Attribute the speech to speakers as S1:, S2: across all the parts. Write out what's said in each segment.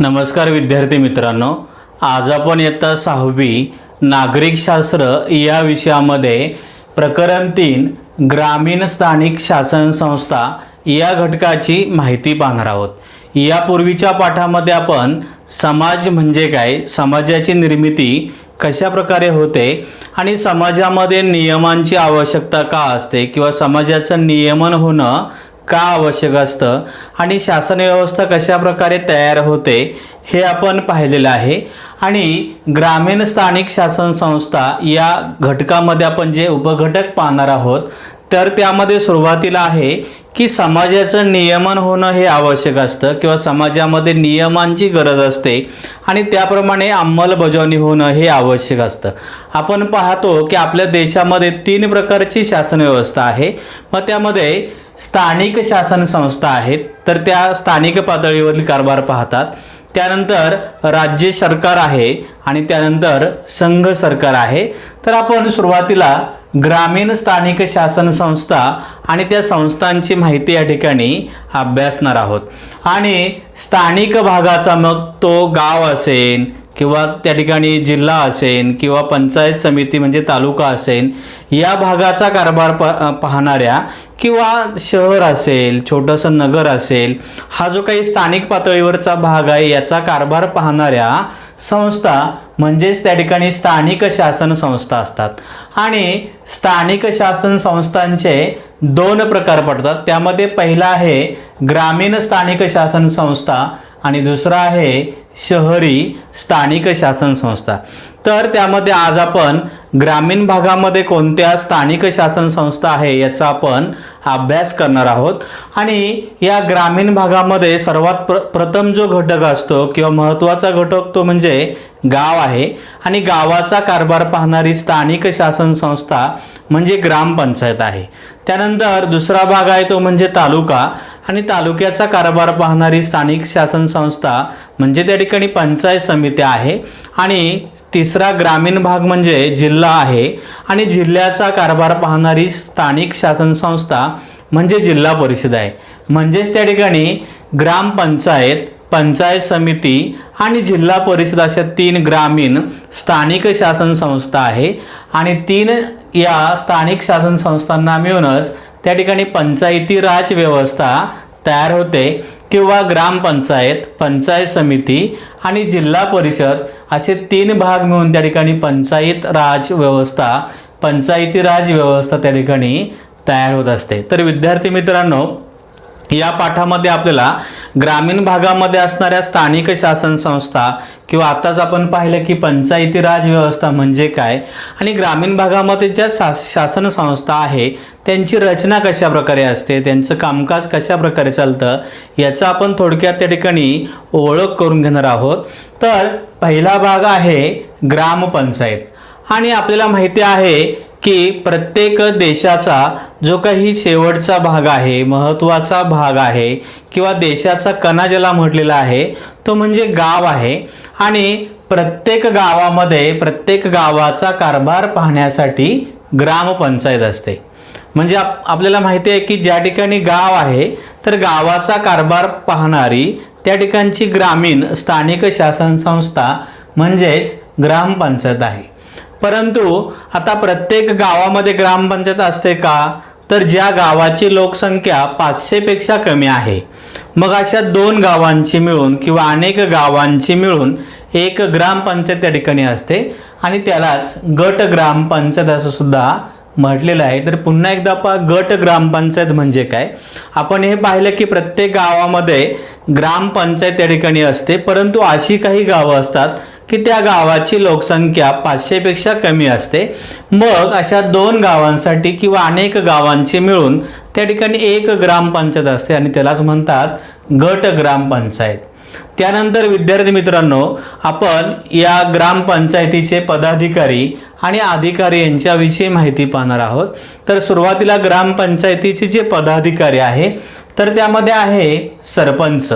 S1: नमस्कार विद्यार्थी मित्रांनो. आज आपण इयत्ता सहावी नागरिकशास्त्र या विषयामध्ये प्रकरण तीन ग्रामीण स्थानिक शासन संस्था या घटकाची माहिती पाहणार आहोत. यापूर्वीच्या पाठामध्ये आपण समाज म्हणजे काय समाजाची निर्मिती कशा प्रकारे होते आणि समाजामध्ये नियमांची आवश्यकता का असते किंवा समाजाचं नियमन होणं का आवश्यक असतं आणि शासन व्यवस्था कशा प्रकारे तयार होते हे आपण पाहिलेलं आहे. आणि ग्रामीण स्थानिक शासन संस्था या घटकामध्ये आपण जे उपघटक पाहणार आहोत तर त्यामध्ये सुरुवातीला आहे की समाजाचं नियमन होणं हे आवश्यक असतं किंवा समाजामध्ये नियमांची गरज असते आणि त्याप्रमाणे अंमलबजावणी होणं हे आवश्यक असतं. आपण पाहतो की आपल्या देशामध्ये तीन प्रकारची शासन व्यवस्था आहे. मग त्यामध्ये स्थानिक शासन संस्था आहेत तर त्या स्थानिक पातळीवरील कारभार पाहतात. त्यानंतर राज्य सरकार आहे आणि त्यानंतर संघ सरकार आहे. तर आपण सुरुवातीला ग्रामीण स्थानिक शासन संस्था आणि त्या संस्थांची माहिती या ठिकाणी अभ्यासणार आहोत. आणि स्थानिक भागाचा मग तो गाव असेल किंवा त्या ठिकाणी जिल्हा असेल किंवा पंचायत समिती म्हणजे तालुका असेल या भागाचा कारभार प पाहणाऱ्या किंवा शहर असेल छोटंसं नगर असेल हा जो काही स्थानिक पातळीवरचा भाग आहे याचा कारभार पाहणाऱ्या संस्था म्हणजेच त्या ठिकाणी स्थानिक शासन संस्था असतात. आणि स्थानिक शासन संस्थांचे दोन प्रकार पडतात. त्यामध्ये पहिला आहे ग्रामीण स्थानिक शासन संस्था आणि दुसरा आहे शहरी स्थानिक शासन संस्था. तर त्यामध्ये आज आपण ग्रामीण भागामध्ये कोणत्या स्थानिक शासन संस्था आहे याचा आपण अभ्यास करणार आहोत. आणि या ग्रामीण भागामध्ये सर्वात प्र प्रथम जो घटक असतो किंवा महत्त्वाचा घटक तो म्हणजे गाव आहे. आणि गावाचा कारभार पाहणारी स्थानिक शासन संस्था म्हणजे ग्रामपंचायत आहे. त्यानंतर दुसरा भाग आहे तो म्हणजे तालुका. आणि तालुक्याचा कारभार पाहणारी स्थानिक शासन संस्था म्हणजे त्या ठिकाणी पंचायत समिती आहे. आणि तिसरा ग्रामीण भाग म्हणजे जिल्हा आहे. आणि जिल्ह्याचा कारभार पाहणारी स्थानिक शासन संस्था म्हणजे जिल्हा परिषद आहे. म्हणजेच त्या ठिकाणी ग्रामपंचायत पंचायत समिती आणि जिल्हा परिषद अशा तीन ग्रामीण स्थानिक शासन संस्था आहे. आणि तीन या स्थानिक शासन संस्थांना मिळूनच त्या ठिकाणी पंचायती राज व्यवस्था तयार होते किंवा ग्रामपंचायत पंचायत समिती आणि जिल्हा परिषद असे तीन भाग मिळून त्या ठिकाणी पंचायत राज व्यवस्था पंचायती राज व्यवस्था त्या ठिकाणी तयार होत असते. तर विद्यार्थी मित्रांनो या पाठामध्ये आपल्याला ग्रामीण भागामध्ये असणाऱ्या स्थानिक शासन संस्था किंवा आताच आपण पाहिलं की पंचायती राज व्यवस्था म्हणजे काय आणि ग्रामीण भागामध्ये ज्या शास शासन संस्था आहे त्यांची रचना कशा प्रकारे असते त्यांचं कामकाज कशा प्रकारे चालतं याचा आपण थोडक्यात त्या ठिकाणी ओळख करून घेणार आहोत. तर पहिला भाग आहे ग्रामपंचायत. आणि आपल्याला माहिती आहे की प्रत्येक देशाचा जो काही शेवटचा भाग आहे महत्त्वाचा भाग आहे किंवा देशाचा कणा ज्याला म्हटलेला आहे तो म्हणजे गाव आहे. आणि प्रत्येक गावामध्ये प्रत्येक गावाचा कारभार पाहण्यासाठी ग्रामपंचायत असते. म्हणजे आप आपल्याला माहिती आहे की ज्या ठिकाणी गाव आहे तर गावाचा कारभार पाहणारी त्या ठिकाणची ग्रामीण स्थानिक शासन संस्था म्हणजेच ग्रामपंचायत आहे. परंतु आता प्रत्येक गावामध्ये ग्रामपंचायत असते का? तर ज्या गावाची लोकसंख्या पाचशेपेक्षा कमी आहे. मग अशा दोन गावांची मिळून किंवा अनेक गावांची मिळून एक ग्रामपंचायत त्या ठिकाणी असते आणि त्यालाच गट ग्रामपंचायत असं सुद्धा म्हटलेलं आहे. तर पुन्हा एकदा आपण गट ग्रामपंचायत म्हणजे काय? आपण हे पाहिलं की प्रत्येक गावामध्ये ग्रामपंचायत त्या ठिकाणी असते परंतु अशी काही गावं असतात की त्या गावाची लोकसंख्या पाचशेपेक्षा कमी असते. मग अशा दोन गावांसाठी किंवा अनेक गावांची मिळून त्या ठिकाणी एक ग्रामपंचायत असते आणि त्यालाच म्हणतात गट ग्रामपंचायत. त्यानंतर विद्यार्थी मित्रांनो आपण या ग्रामपंचायतीचे पदाधिकारी आणि अधिकारी यांच्याविषयी माहिती पाहणार आहोत. तर सुरुवातीला ग्रामपंचायतीचे जे पदाधिकारी आहे तर त्यामध्ये आहे सरपंच.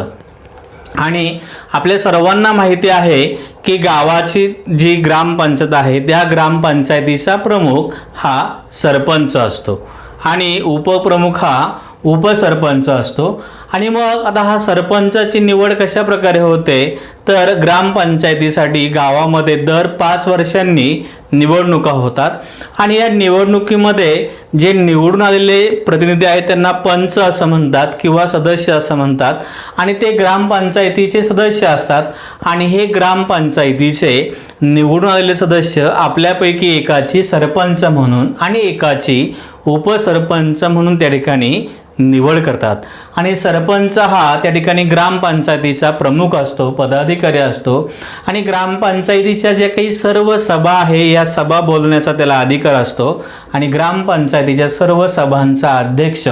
S1: आणि आपल्या सर्वांना माहिती आहे की गावाची जी ग्रामपंचायत आहे त्या ग्रामपंचायतीचा प्रमुख हा सरपंच असतो. आणि उपप्रमुख हा उपसरपंच असतो. आणि मग आता हा सरपंचाची निवड कशा प्रकारे होते? तर ग्रामपंचायतीसाठी गावामध्ये दर पाच वर्षांनी निवडणुका होतात. आणि या निवडणुकीमध्ये जे निवडून आलेले प्रतिनिधी आहेत त्यांना पंच असं म्हणतात किंवा सदस्य असं म्हणतात. आणि ते ग्रामपंचायतीचे सदस्य असतात. आणि हे ग्रामपंचायतीचे निवडून आलेले सदस्य आपल्यापैकी एकाची सरपंच म्हणून आणि एकाची उपसरपंच म्हणून त्या ठिकाणी निवड करतात. आणि सरपंच हा त्या ठिकाणी ग्रामपंचायतीचा प्रमुख असतो पदाधिकारी असतो. आणि ग्रामपंचायतीच्या ज्या काही सर्व सभा आहे या सभा बोलण्याचा त्याला अधिकार असतो. आणि ग्रामपंचायतीच्या सर्व सभांचा अध्यक्ष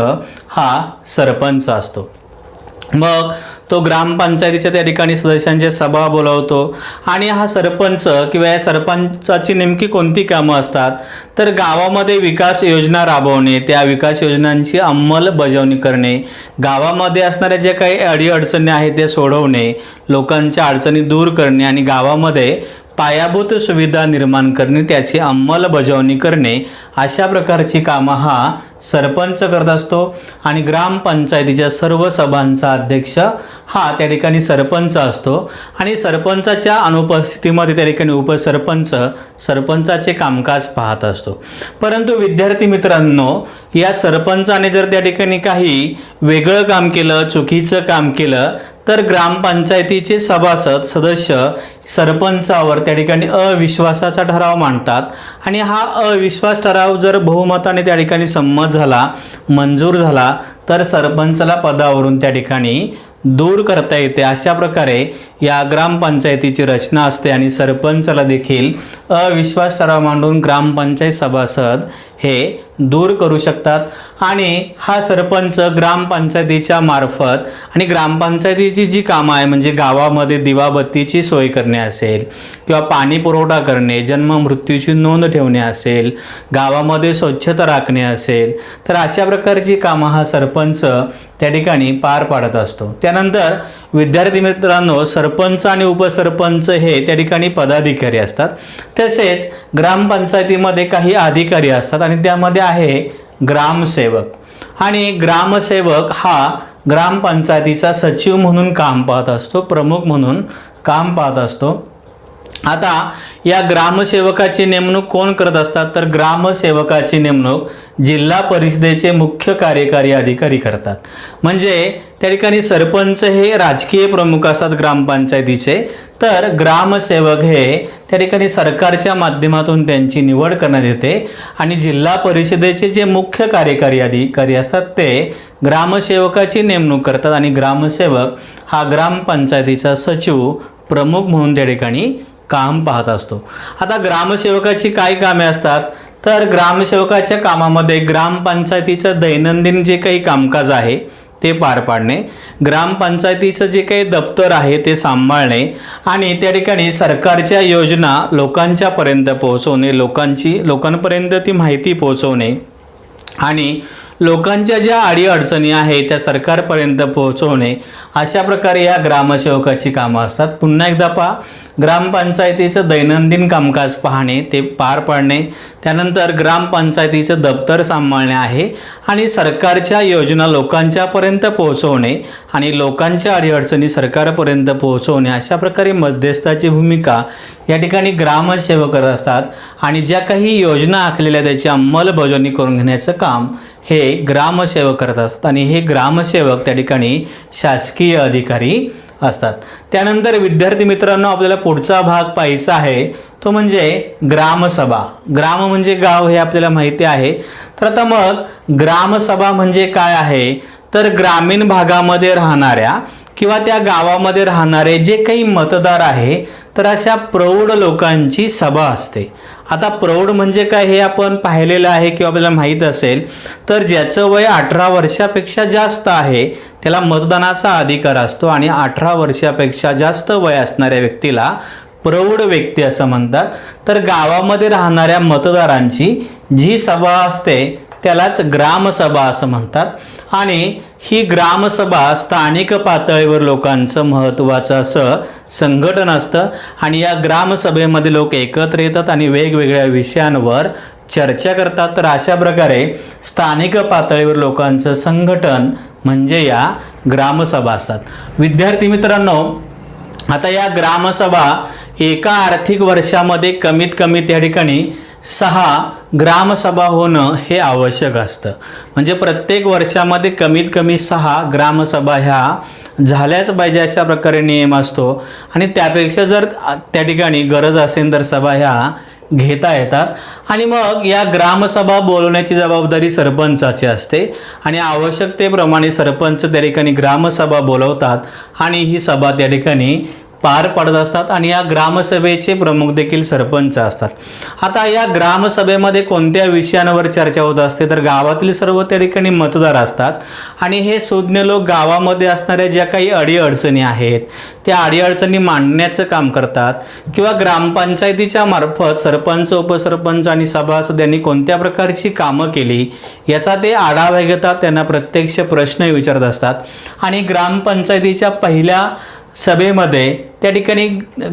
S1: हा सरपंच असतो. मग तो ग्रामपंचायतीच्या त्या ठिकाणी सदस्यांच्या सभा बोलावतो. आणि हा सरपंच किंवा या सरपंचाची नेमकी कोणती कामं असतात? तर गावामध्ये विकास योजना राबवणे त्या विकास योजनांची अंमलबजावणी करणे गावामध्ये असणाऱ्या ज्या काही अडीअडचणी आहेत त्या सोडवणे लोकांच्या अडचणी दूर करणे आणि गावामध्ये पायाभूत सुविधा निर्माण करणे त्याची अंमलबजावणी करणे अशा प्रकारची कामं हा सरपंच करत असतो आणि ग्रामपंचायतीच्या सर्व सभांचा अध्यक्ष हा त्या ठिकाणी सरपंच असतो. आणि सरपंचाच्या अनुपस्थितीमध्ये त्या ठिकाणी उपसरपंच सरपंचाचे कामकाज पाहत असतो. परंतु विद्यार्थी मित्रांनो या सरपंचाने जर त्या ठिकाणी काही वेगळं काम केलं चुकीचं काम केलं तर ग्रामपंचायतीचे सभासद सदस्य सरपंचावर त्या ठिकाणी अविश्वासाचा ठराव मांडतात. आणि हा अविश्वास ठराव जर बहुमताने त्या ठिकाणी संमत झाला मंजूर झाला तर सरपंचाला पदावरून त्या ठिकाणी दूर करता येते. अशा प्रकारे या ग्रामपंचायतीची रचना असते आणि सरपंचाला देखील अविश्वास ठराव मांडून ग्रामपंचायत सभासद हे दूर करू शकतात. आणि हा सरपंच ग्रामपंचायतीच्या मार्फत आणि ग्रामपंचायतीची जी कामं आहे म्हणजे गावामध्ये दिवाबत्तीची सोय करणे असेल किंवा पाणी पुरवठा करणे जन्म मृत्यूची नोंद ठेवणे असेल गावामध्ये स्वच्छता राखणे असेल तर अशा प्रकारची कामं हा सरपंच त्या ठिकाणी पार पाडत असतो. त्यानंतर विद्यार्थी मित्रांनो सरपंच आणि उपसरपंच हे त्या ठिकाणी पदाधिकारी असतात. तसेच ग्रामपंचायतीमध्ये काही अधिकारी असतात आणि त्यामध्ये आहे ग्रामसेवक. आणि ग्रामसेवक हा ग्रामपंचायतीचा सचिव म्हणून काम पाहत असतो प्रमुख म्हणून काम पाहत असतो. आता या ग्रामसेवकाची नेमणूक कोण करत असतात? तर ग्रामसेवकाची नेमणूक जिल्हा परिषदेचे मुख्य कार्यकारी अधिकारी करतात. म्हणजे त्या ठिकाणी सरपंच हे राजकीय प्रमुख असतात ग्रामपंचायतीचे. तर ग्रामसेवक हे त्या ठिकाणी सरकारच्या माध्यमातून त्यांची निवड करण्यात येते. आणि जिल्हा परिषदेचे जे मुख्य कार्यकारी अधिकारी असतात ते ग्रामसेवकाची नेमणूक करतात. आणि ग्रामसेवक हा ग्रामपंचायतीचा सचिव प्रमुख म्हणून त्या ठिकाणी काम पाहत असतो. आता ग्रामसेवकाची काय कामे असतात? तर ग्रामसेवकाच्या कामामध्ये ग्रामपंचायतीचं दैनंदिन जे काही कामकाज आहे ते पार पाडणे ग्रामपंचायतीचं जे काही दप्तर आहे ते सांभाळणे आणि त्या ठिकाणी सरकारच्या योजना लोकांच्यापर्यंत पोहोचवणे लोकांची लोकांपर्यंत ती माहिती पोहोचवणे आणि लोकांच्या ज्या अडीअडचणी आहेत त्या सरकारपर्यंत पोहोचवणे अशा प्रकारे या ग्रामसेवकाची कामं असतात. पुन्हा एकदा पहा ग्रामपंचायतीचं दैनंदिन कामकाज पाहणे ते पार पाडणे त्यानंतर ग्रामपंचायतीचं दप्तर सांभाळणे आहे आणि सरकारच्या योजना लोकांच्यापर्यंत पोहोचवणे आणि लोकांच्या अडीअडचणी सरकारपर्यंत पोहोचवणे अशा प्रकारे मध्यस्थाची भूमिका या ठिकाणी ग्रामसेवक करत असतात आणि ज्या काही योजना आखलेल्या त्याची अंमलबजावणी करून घेण्याचं काम हे ग्रामसेवक करत असतात आणि हे ग्रामसेवक त्या ठिकाणी शासकीय अधिकारी असतात. त्यानंतर विद्यार्थी मित्रांनो आपल्याला पुढचा भाग पाहायचा आहे. तो म्हणजे ग्रामसभा. ग्राम म्हणजे गाव हे आपल्याला माहिती आहे. तर आता मग ग्रामसभा म्हणजे काय आहे? तर ग्रामीण भागामध्ये राहणाऱ्या किंवा त्या गावामध्ये राहणारे जे काही मतदार आहे तर अशा प्रौढ लोकांची सभा असते. आता प्रौढ म्हणजे काय हे आपण पाहिलेलं आहे किंवा आपल्याला माहीत असेल तर ज्याचं वय अठरा वर्षापेक्षा जास्त आहे त्याला मतदानाचा अधिकार असतो आणि अठरा वर्षापेक्षा जास्त वय असणाऱ्या व्यक्तीला प्रौढ व्यक्ती असं म्हणतात. तर गावामध्ये राहणाऱ्या मतदारांची जी सभा असते त्यालाच ग्रामसभा असं म्हणतात. आणि ही ग्रामसभा स्थानिक पातळीवर लोकांचं महत्त्वाचं असं संघटन असतं. आणि या ग्रामसभेमध्ये लोक एकत्र येतात आणि वेगवेगळ्या विषयांवर चर्चा करतात. तर अशा प्रकारे स्थानिक पातळीवर लोकांचं संघटन म्हणजे या ग्रामसभा असतात. विद्यार्थी मित्रांनो आता या ग्रामसभा एका आर्थिक वर्षामध्ये कमीत कमी त्या ठिकाणी सहा ग्रामसभा होणं हे आवश्यक असतं. म्हणजे प्रत्येक वर्षामध्ये कमीत कमी सहा ग्रामसभा ह्या झाल्याच पाहिजे अशा प्रकारे नियम असतो. आणि त्यापेक्षा जर त्या ठिकाणी गरज असेल तर सभा ह्या घेता येतात. आणि मग या ग्रामसभा बोलवण्याची जबाबदारी सरपंचाची असते. आणि आवश्यकतेप्रमाणे सरपंच त्या ठिकाणी ग्रामसभा बोलवतात आणि ही सभा त्या ठिकाणी पार पडत असतात आणि या ग्रामसभेचे प्रमुख देखील सरपंच असतात. आता या ग्रामसभेमध्ये कोणत्या विषयांवर चर्चा होत असते? तर गावातील सर्व त्या ठिकाणी मतदार असतात आणि हे सुज्ञ लोक गावामध्ये असणाऱ्या ज्या काही अडीअडचणी आहेत त्या अडीअडचणी मांडण्याचं काम करतात किंवा ग्रामपंचायतीच्या मार्फत सरपंच उपसरपंच आणि सभासद यांनी कोणत्या प्रकारची कामं केली याचा ते आढावा घेतात त्यांना प्रत्यक्ष प्रश्न विचारत असतात. आणि ग्रामपंचायतीच्या पहिल्या सभेमध्ये त्या ठिकाणी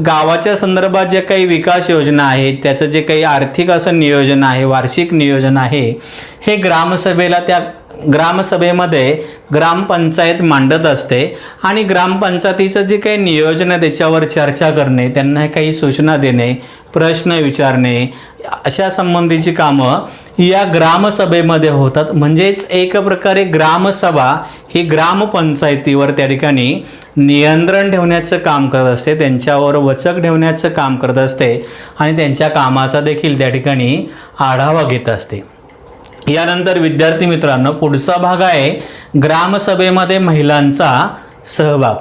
S1: गावाच्या संदर्भात ज्या काही विकास योजना आहेत त्याचं जे काही आर्थिक असं नियोजन आहे वार्षिक नियोजन आहे हे ग्रामसभेला त्या ग्रामसभेमध्ये ग्रामपंचायत मांडत असते आणि ग्रामपंचायतीचं जे काही नियोजन आहे त्याच्यावर चर्चा करणे त्यांना काही सूचना देणे प्रश्न विचारणे अशा संबंधीची कामं या ग्रामसभेमध्ये होतात. म्हणजेच एक प्रकारे ग्रामसभा ही ग्रामपंचायतीवर त्या ठिकाणी नियंत्रण ठेवण्याचं काम करत असते त्यांच्यावर वचक ठेवण्याचं काम करत असते आणि त्यांच्या कामाचा देखील त्या ठिकाणी आढावा घेत असते. यानंतर विद्यार्थी मित्रांनो पुढचा भाग आहे ग्रामसभेमध्ये महिलांचा सहभाग.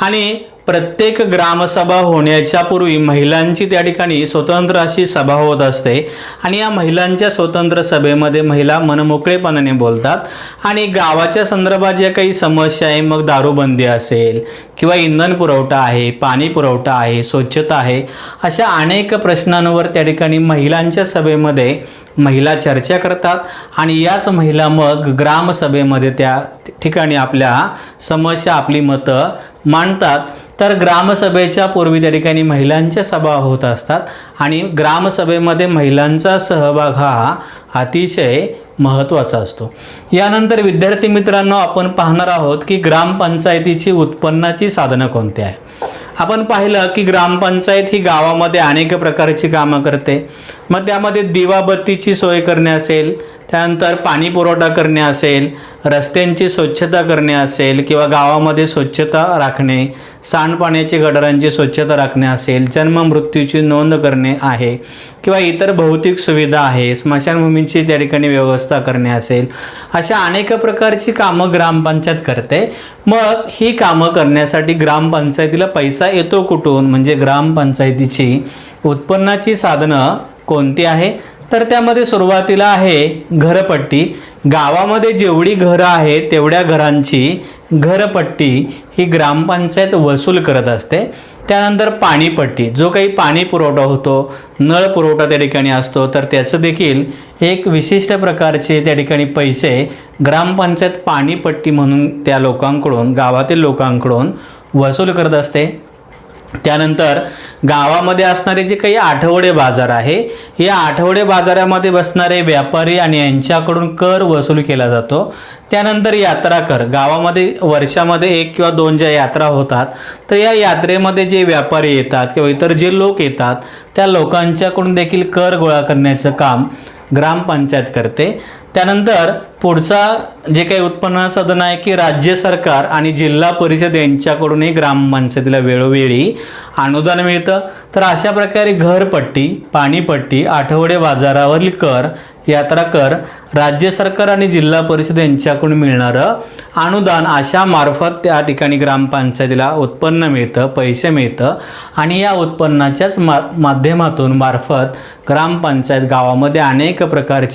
S1: आणि प्रत्येक ग्रामसभा होण्याच्या पूर्वी महिलांची त्या ठिकाणी स्वतंत्र अशी सभा होत असते. आणि या महिलांच्या स्वतंत्र सभेमध्ये महिला मनमोकळेपणाने बोलतात. आणि गावाच्या संदर्भात ज्या काही समस्या आहे मग दारूबंदी असेल किंवा इंधन पुरवठा आहे पाणी पुरवठा आहे स्वच्छता आहे अशा अनेक प्रश्नांवर त्या ठिकाणी महिलांच्या सभेमध्ये महिला चर्चा करतात आणि याच महिला मग ग्रामसभेमध्ये त्या ठिकाणी आपल्या समस्या आपली मतं मांडतात. तर ग्रामसभेच्या पूर्वी त्या ठिकाणी महिलांच्या सभा होत असतात आणि ग्रामसभेमध्ये महिलांचा सहभाग हा अतिशय महत्त्वाचा असतो. यानंतर विद्यार्थी मित्रांनो आपण पाहणार आहोत की ग्रामपंचायतीची उत्पन्नाची साधनं कोणती आहे आपण पाहिलं की ग्रामपंचायत ही गावामध्ये अनेक प्रकारची कामं करते. मग त्यामध्ये दिवाबत्तीची सोय करणे असेल त्यानंतर पाणी पुरवठा करणे असेल रस्त्यांची स्वच्छता करणे असेल किंवा गावामध्ये स्वच्छता राखणे सांडपाण्याची गटारांची स्वच्छता राखणे असेल जन्म मृत्यूची नोंद करणे आहे किंवा इतर भौतिक सुविधा आहे स्मशानभूमीची त्या ठिकाणी व्यवस्था करणे असेल अशा अनेक प्रकारची कामं ग्रामपंचायत करते. मग ही कामं करण्यासाठी ग्रामपंचायतीला पैसा येतो कुठून? म्हणजे ग्रामपंचायतीची उत्पन्नाची साधनं कोणती आहे? तर त्यामध्ये सुरुवातीला आहे घरपट्टी. गावामध्ये जेवढी घरं आहेत तेवढ्या घरांची घरपट्टी ही ग्रामपंचायत वसूल करत असते. त्यानंतर पाणीपट्टी. जो काही पाणी पुरवठा होतो नळ पुरवठा त्या ठिकाणी असतो तर त्याचं देखील एक विशिष्ट प्रकारचे त्या ठिकाणी पैसे ग्रामपंचायत पाणीपट्टी म्हणून त्या लोकांकडून गावातील लोकांकडून वसूल करत असते. त्यानंतर गावामध्ये असणारे जे काही आठवडे बाजार आहे या आठवडे बाजारामध्ये बसणारे व्यापारी आणि यांच्याकडून कर वसूल केला जातो. त्यानंतर यात्रा कर. गावामध्ये वर्षामध्ये एक किंवा दोन ज्या यात्रा होतात तर या यात्रेमध्ये जे व्यापारी येतात किंवा इतर जे लोक येतात त्या लोकांच्याकडून देखील कर गोळा करण्याचं काम ग्रामपंचायत करते. त्यानंतर पुढचा जे काही उत्पन्न साधन आहे की राज्य सरकार आणि जिल्हा परिषद यांच्याकडूनही ग्रामपंचायतीला वेळोवेळी अनुदान मिळतं. तर अशा प्रकारे घरपट्टी पाणीपट्टी आठवडे बाजारावरील कर यात्रा कर राज्य सरकार आणि जिल्हा परिषद यांच्याकडून मिळणारं अनुदान अशा मार्फत त्या ठिकाणी ग्रामपंचायतीला उत्पन्न मिळतं पैसे मिळतं आणि या उत्पन्नाच्याच मा माध्यमातून मार्फत ग्रामपंचायत गावामध्ये अनेक प्रकारची